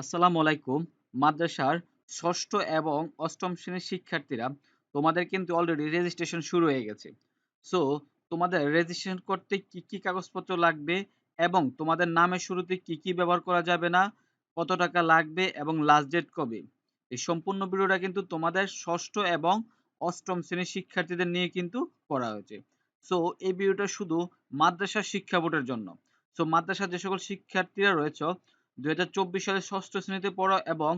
আসসালামু আলাইকুম। মাদ্রাসার ষষ্ঠ এবং অষ্টম শ্রেণির শিক্ষার্থীরা, তোমাদের কিন্তু অলরেডি রেজিস্ট্রেশন শুরু হয়ে গেছে। সো তোমাদের রেজিস্ট্রেশন করতে কি কি কাগজপত্র লাগবে এবং তোমাদের নামের শুরুতে কি কি ব্যবহার করা যাবে না, কত টাকা লাগবে এবং লাস্ট ডেট কবে? এই সম্পূর্ণ ভিডিওটা কিন্তু তোমাদের ষষ্ঠ এবং অষ্টম শ্রেণির শিক্ষার্থীদের নিয়ে কিন্তু করা হয়েছে। সো এই ভিডিওটা শুধু মাদ্রাসা শিক্ষা বোর্ডের জন্য। সো মাদ্রাসার যে সকল শিক্ষার্থীরা রয়েছে দুই হাজার চব্বিশ সালে ষষ্ঠ শ্রেণীতে পড়ো এবং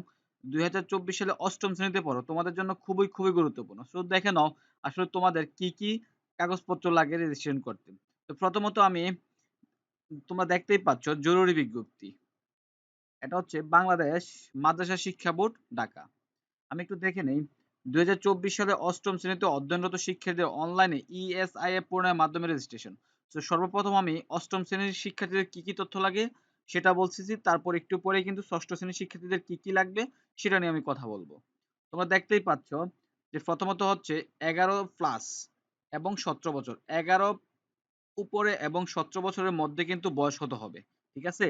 দুই হাজার চব্বিশ সালে অষ্টম শ্রেণীতে পড়ো। তোমাদের জন্য খুবই খুবই গুরুত্বপূর্ণ। সো দেখে নাও আসলে তোমাদের কি কি কাগজপত্র লাগে রেজিস্ট্রেশন করতে। তো প্রথমত আমি, তোমরা দেখতেই পাচ্ছ জরুরি বিজ্ঞপ্তি। এটা হচ্ছে বাংলাদেশ মাদ্রাসা শিক্ষা বোর্ড, ঢাকা। আমি একটু দেখে নেই। দুই হাজার চব্বিশ সালে অষ্টম শ্রেণীতে অধ্যয়নরত শিক্ষার্থীদের অনলাইনে ইএসআইএ পূরণের মাধ্যমে রেজিস্ট্রেশন তো সর্বপ্রথম আমি অষ্টম শ্রেণির শিক্ষার্থীদের কি কি তথ্য লাগে? সেটা বলতেছি তারপর একটু পরে কিন্তু ষষ্ঠ শ্রেণির শিক্ষার্থীদের কি কি লাগবে সেটা নিয়ে আমি কথা বলব। তোমরা দেখতেই পাচ্ছ যে প্রথমত হচ্ছে এগারো প্লাস এবং সতেরো বছর। এগারো উপরে এবং সতেরো বছরের মধ্যে কিন্তু বয়স হতে হবে, ঠিক আছে?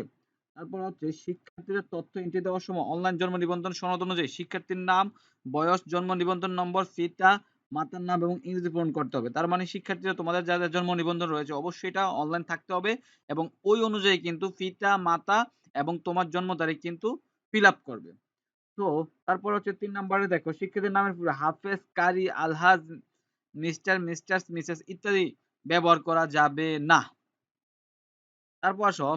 তারপর হচ্ছে শিক্ষার্থীদের তথ্য এন্ট্রি দেওয়ার সময় অনলাইন জন্ম নিবন্ধন সনদ অনুযায়ী শিক্ষার্থীর নাম, বয়স, জন্ম নিবন্ধন নম্বর, ফিতা মাতার নাম এবং ইংরেজি পূরণ করতে হবে। তার মানে শিক্ষার্থীরা তোমাদের যাদের জন্ম নিবন্ধন রয়েছে অবশ্যই এটা অনলাইন থাকতে হবে এবং ওই অনুযায়ী কিন্তু পিতা, মাতা এবং তোমার জন্ম তারিখ কিন্তু ফিল করবে। তো তারপর হচ্ছে তিন নম্বরে দেখো, শিক্ষার্থীর নামের পুরো হাফেজ, কারি, আলহাজ, মিস্টার, মিস্টার্স, মিসেস ইত্যাদি ব্যবহার করা যাবে না। তারপর আসো,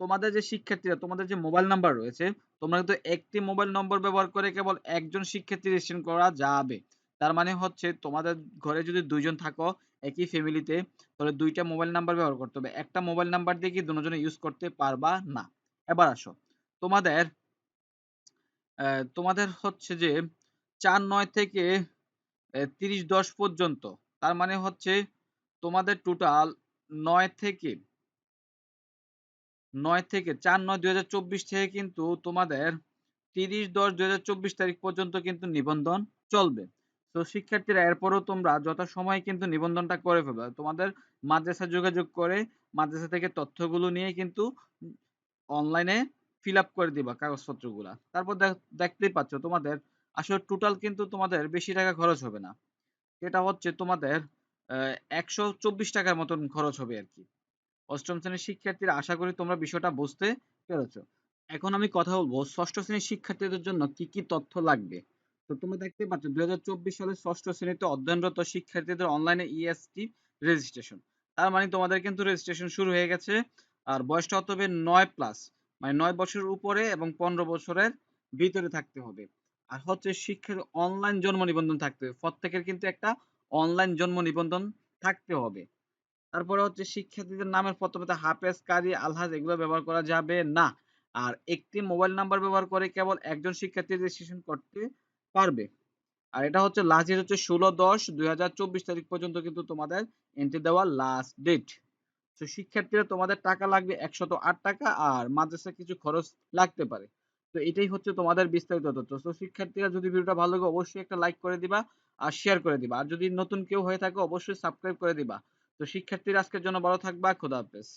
তোমাদের যে শিক্ষার্থীরা, তোমাদের যে মোবাইল নাম্বার রয়েছে, তোমরা কিন্তু একটি মোবাইল নম্বর ব্যবহার করে কেবল একজন শিক্ষার্থী রেজিস্ট্রেশন করা যাবে। তার মানে হচ্ছে তোমাদের ঘরে যদি দুইজন থাকো, একই ফ্যামিলিতে তাহলে দুইটা মোবাইল নাম্বার ব্যবহার করতে হবে। একটা মোবাইল নাম্বার দিয়ে কি দুজনে ইউজ করতে পারবা না? এবার আসো। তোমাদের তোমাদের হচ্ছে যে চার নয় থেকে তিরিশ দশ পর্যন্ত, তার মানে হচ্ছে তোমাদের টোটাল নয় থেকে নয় থেকে চার নয় দুই হাজার চব্বিশ থেকে কিন্তু তোমাদের তিরিশ দশ দুই হাজার চব্বিশ তারিখ পর্যন্ত কিন্তু নিবন্ধন চলবে। তো শিক্ষার্থীরা এরপরও তোমরা যথাসময়ে কিন্তু নিবন্ধনটা করে ফেলবে। তোমাদের মাদ্রাসা যোগাযোগ করে মাদ্রাসা থেকে তথ্যগুলো নিয়ে কিন্তু অনলাইনে ফিল আপ করে দিবা কাগজপত্রগুলা। তারপর দেখতেই পাচ্ছ তোমাদের আসলে টোটাল কিন্তু তোমাদের বেশি টাকা খরচ হবে না। এটা হচ্ছে তোমাদের একশো চব্বিশ টাকার মতন খরচ হবে আর কি অষ্টম শ্রেণির শিক্ষার্থীরা আশা করি তোমরা বিষয়টা বুঝতে পেরেছ। এখন আমি কথা বলব ষষ্ঠ শ্রেণির শিক্ষার্থীদের জন্য কি কি তথ্য লাগবে? তো তোমরা দেখতে পাচ্ছ দুই সালের ষষ্ঠ শ্রেণীতে অধ্যয়নরত শিক্ষার্থীদের অনলাইনে ইএসটি রেজিস্ট্রেশন তার মানে তোমাদের কিন্তু রেজিস্ট্রেশন শুরু হয়ে গেছে, আর বয়সটা হতে হবে নয় প্লাস মানে নয় বছরের উপরে এবং পনেরো বছরের ভিতরে থাকতে হবে। আর হচ্ছে শিক্ষার অনলাইন জন্ম নিবন্ধন থাকতে হবে, প্রত্যেকের কিন্তু একটা অনলাইন জন্ম নিবন্ধন থাকতে হবে। তারপরে হচ্ছে শিক্ষার্থীদের নামের প্রথমে হাফেজ কারি আলহাজ এগুলো ব্যবহার করা যাবে না। আর একটি মোবাইল নাম্বার ব্যবহার করে কেবল একজন শিক্ষার্থী রেজিস্ট্রেশন করতে পারবে। আর এটা হচ্ছে লাস্ট ডেট হচ্ছে ষোলো দশ দুই তারিখ পর্যন্ত কিন্তু তোমাদের এন্ট্রি দেওয়া লাস্ট ডেট তো শিক্ষার্থীরা, তোমাদের টাকা লাগবে একশত আট টাকা আর মাদ্রাসা কিছু খরচ লাগতে পারে। তো এটাই হচ্ছে তোমাদের বিস্তারিত তথ্য। তো শিক্ষার্থীরা, যদি ভিডিওটা ভালো লাগে, অবশ্যই একটা লাইক করে দিবা আর শেয়ার করে দিবা। আর যদি নতুন কেউ হয়ে থাকে, অবশ্যই সাবস্ক্রাইব করে দিবা। তো শিক্ষার্থীরা, আজকের জন্য ভালো থাকবা, খোদা হাফেজ।